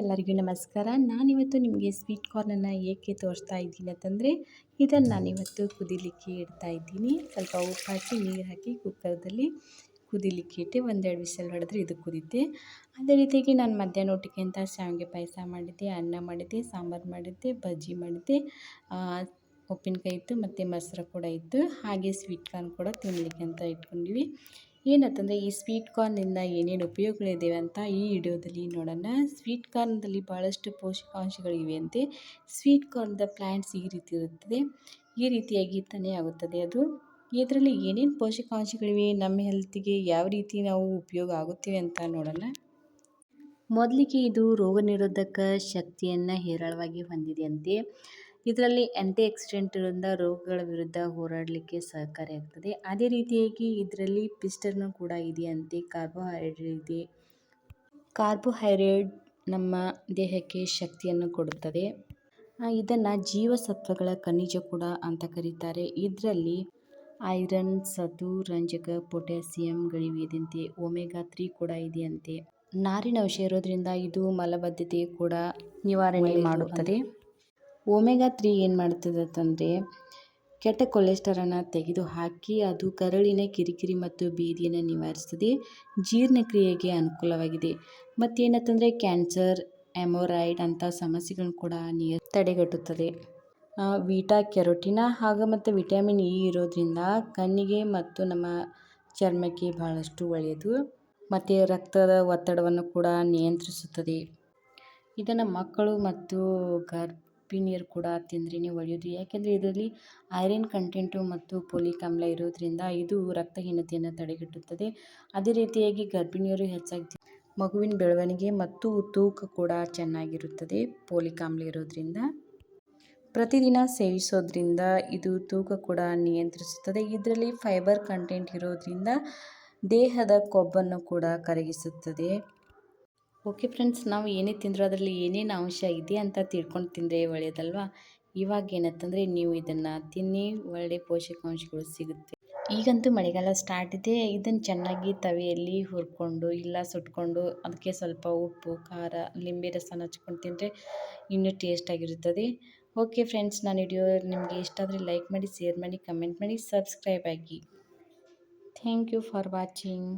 ಎಲ್ಲರಿಗೂ ನಮಸ್ಕಾರ. ನಾನಿವತ್ತು ನಿಮಗೆ ಸ್ವೀಟ್ ಕಾರ್ನನ್ನು ಏಕೆ ತೋರಿಸ್ತಾ ಇದ್ದೀನಿ ಅಂತಂದರೆ, ಇದನ್ನು ನಾನಿವತ್ತು ಕುದಿಲಿಕ್ಕೆ ಇಡ್ತಾ ಇದ್ದೀನಿ. ಸ್ವಲ್ಪ ಉಪ್ಪು ಹಾಕಿ, ನೀರು ಹಾಕಿ, ಕುಕ್ಕರ್ದಲ್ಲಿ ಕುದಿಲಿಕ್ಕೆ ಇಟ್ಟು ಒಂದೆರಡು ವಿಷಲ್ ಹೊಡೆದ್ರೆ ಇದು ಕುದಿತೆ ಅದೇ ರೀತಿಯಾಗಿ ನಾನು ಮಧ್ಯಾಹ್ನ ಊಟಕ್ಕೆ ಅಂತ ಶಾವಿಗೆ ಪಾಯಸ ಮಾಡಿದ್ದೆ, ಅನ್ನ ಮಾಡಿದ್ದೆ, ಸಾಂಬಾರು ಮಾಡಿದ್ದೆ, ಬಜ್ಜಿ ಮಾಡಿದ್ದೆ ಉಪ್ಪಿನಕಾಯಿ ಇತ್ತು ಮತ್ತು ಮೊಸರು ಕೂಡ ಇತ್ತು. ಹಾಗೆ ಸ್ವೀಟ್ ಕಾರ್ನ್ ಕೂಡ ತಿನ್ನಲಿಕ್ಕೆ ಅಂತ ಇಟ್ಕೊಂಡಿವಿ. ಏನಂತಂದರೆ ಈ ಸ್ವೀಟ್ ಕಾರ್ನಿಂದ ಏನೇನು ಉಪಯೋಗಗಳಿದ್ದಾವೆ ಅಂತ ಈ ವಿಡಿಯೋದಲ್ಲಿ ನೋಡೋಣ. ಸ್ವೀಟ್ ಕಾರ್ನ್ದಲ್ಲಿ ಭಾಳಷ್ಟು ಪೋಷಕಾಂಶಗಳಿವೆ ಅಂತೆ. ಸ್ವೀಟ್ ಕಾರ್ನ್ದ ಪ್ಲ್ಯಾಂಟ್ಸ್ ಈ ರೀತಿ ಇರುತ್ತದೆ. ಈ ರೀತಿಯಾಗಿ ತಾನೇ ಆಗುತ್ತದೆ ಅದು. ಇದರಲ್ಲಿ ಏನೇನು ಪೋಷಕಾಂಶಗಳಿವೆ, ನಮ್ಮ ಹೆಲ್ತಿಗೆ ಯಾವ ರೀತಿ ನಾವು ಉಪಯೋಗ ಆಗುತ್ತೇವೆ ಅಂತ ನೋಡೋಣ. ಮೊದಲಿಗೆ ಇದು ರೋಗ ನಿರೋಧಕ ಶಕ್ತಿಯನ್ನು ಹೇರಳವಾಗಿ ಹೊಂದಿದೆಯಂತೆ ಇದರಲ್ಲಿ ಆ್ಯಂಟಿ ಆಕ್ಸಿಡೆಂಟ್ಗಳಿಂದ ರೋಗಗಳ ವಿರುದ್ಧ ಹೋರಾಡಲಿಕ್ಕೆ ಸಹಕಾರಿಯಾಗ್ತದೆ ಅದೇ ರೀತಿಯಾಗಿ ಇದರಲ್ಲಿ ಪಿಸ್ಟರ್ನು ಕೂಡ ಇದೆಯಂತೆ. ಕಾರ್ಬೋಹೈಡ್ರೇಟ್ ಇದೆ. ಕಾರ್ಬೋಹೈಡ್ರೇಟ್ ನಮ್ಮ ದೇಹಕ್ಕೆ ಶಕ್ತಿಯನ್ನು ಕೊಡುತ್ತದೆ. ಇದನ್ನು ಜೀವಸತ್ವಗಳ ಖನಿಜ ಕೂಡ ಅಂತ ಕರೀತಾರೆ. ಇದರಲ್ಲಿ ಐರನ್ ಸತು ರಂಜಕ ಪೊಟ್ಯಾಸಿಯಂಗಳಿವೆಯಂತೆ ಒಮೆಗಾ ತ್ರೀ ಕೂಡ ಇದೆಯಂತೆ. ನಾರಿನ ಅಂಶ ಇರೋದ್ರಿಂದ ಇದು ಮಲಬದ್ಧತೆ ಕೂಡ ನಿವಾರಣೆ ಮಾಡುತ್ತದೆ. ಒಮೆಗಾ ತ್ರೀ ಏನು ಮಾಡ್ತದೆ ಅಂತಂದರೆ ಕೆಟ್ಟ ಕೊಲೆಸ್ಟ್ರಾಲನ್ನು ತೆಗೆದು ಹಾಕಿ ಅದು ಕರಳಿನ ಕಿರಿಕಿರಿ ಮತ್ತು ಬೀದಿಯನ್ನು ನಿವಾರಿಸ್ತದೆ ಜೀರ್ಣಕ್ರಿಯೆಗೆ ಅನುಕೂಲವಾಗಿದೆ. ಮತ್ತೇನಂತಂದರೆ ಕ್ಯಾನ್ಸರ್ ಎಮೊರಾಯ್ಡ್ ಅಂಥ ಸಮಸ್ಯೆಗಳನ್ನು ಕೂಡ ನಿಯ ತಡೆಗಟ್ಟುತ್ತದೆ. ವೀಟಾ ಕೆರೋಟಿನ ಹಾಗೂ ಮತ್ತು ವಿಟಮಿನ್ ಇ ಇರೋದ್ರಿಂದ ಕಣ್ಣಿಗೆ ಮತ್ತು ನಮ್ಮ ಚರ್ಮಕ್ಕೆ ಬಹಳಷ್ಟು ಒಳ್ಳೆಯದು. ಮತ್ತು ರಕ್ತದ ಒತ್ತಡವನ್ನು ಕೂಡ ನಿಯಂತ್ರಿಸುತ್ತದೆ. ಇದನ್ನು ಮಕ್ಕಳು ಮತ್ತು ಗರ್ಭಿಣಿಯರು ಕೂಡ ತಿಂದ್ರೇ ಒಳ್ಳೆಯದು ಯಾಕೆಂದರೆ ಇದರಲ್ಲಿ ಐರನ್ ಕಂಟೆಂಟು ಮತ್ತು ಪೋಲಿಕ್ ಆಮ್ಲ ಇರೋದ್ರಿಂದ ಇದು ರಕ್ತಹೀನತೆಯನ್ನು ತಡೆಗಟ್ಟುತ್ತದೆ. ಅದೇ ರೀತಿಯಾಗಿ ಗರ್ಭಿಣಿಯರು ಹೆಚ್ಚಾಗಿ ಮಗುವಿನ ಬೆಳವಣಿಗೆ ಮತ್ತು ತೂಕ ಕೂಡ ಚೆನ್ನಾಗಿರುತ್ತದೆ ಪೋಲಿಕ್ ಆಮ್ಲ ಇರೋದ್ರಿಂದ. ಪ್ರತಿದಿನ ಸೇವಿಸೋದ್ರಿಂದ ಇದು ತೂಕ ಕೂಡ ನಿಯಂತ್ರಿಸುತ್ತದೆ. ಇದರಲ್ಲಿ ಫೈಬರ್ ಕಂಟೆಂಟ್ ಇರೋದರಿಂದ ದೇಹದ ಕೊಬ್ಬನ್ನು ಕೂಡ ಕರಗಿಸುತ್ತದೆ. ಓಕೆ ಫ್ರೆಂಡ್ಸ್, ನಾವು ಏನೇ ತಿಂದರೂ ಅದರಲ್ಲಿ ಏನೇನು ಅಂಶ ಇದೆ ಅಂತ ತಿಳ್ಕೊಂಡು ತಿಂದರೆ ಒಳ್ಳೆಯದಲ್ವಾ ಇವಾಗ ಏನಂತಂದರೆ ನೀವು ಇದನ್ನು ತಿನ್ನಿ, ಒಳ್ಳೆ ಪೋಷಕಾಂಶಗಳು ಸಿಗುತ್ತೆ. ಈಗಂತೂ ಮಳೆಗಾಲ ಸ್ಟಾರ್ಟ್ ಇದೆ. ಇದನ್ನು ಚೆನ್ನಾಗಿ ತವೆಯಲ್ಲಿ ಹುರ್ಕೊಂಡು, ಇಲ್ಲ ಸುಟ್ಕೊಂಡು ಅದಕ್ಕೆ ಸ್ವಲ್ಪ ಉಪ್ಪು, ಖಾರ, ಲಿಂಬೆ ರಸನ ಹಚ್ಕೊಂಡು ತಿಂದರೆ ಇನ್ನೂ ಟೇಸ್ಟಾಗಿರುತ್ತದೆ ಓಕೆ ಫ್ರೆಂಡ್ಸ್, ನಾನು ವಿಡಿಯೋ ನಿಮಗೆ ಇಷ್ಟ ಆದರೆ ಲೈಕ್ ಮಾಡಿ ಶೇರ್ ಮಾಡಿ ಕಮೆಂಟ್ ಮಾಡಿ ಸಬ್ಸ್ಕ್ರೈಬ್ ಆಗಿ. Thank you for watching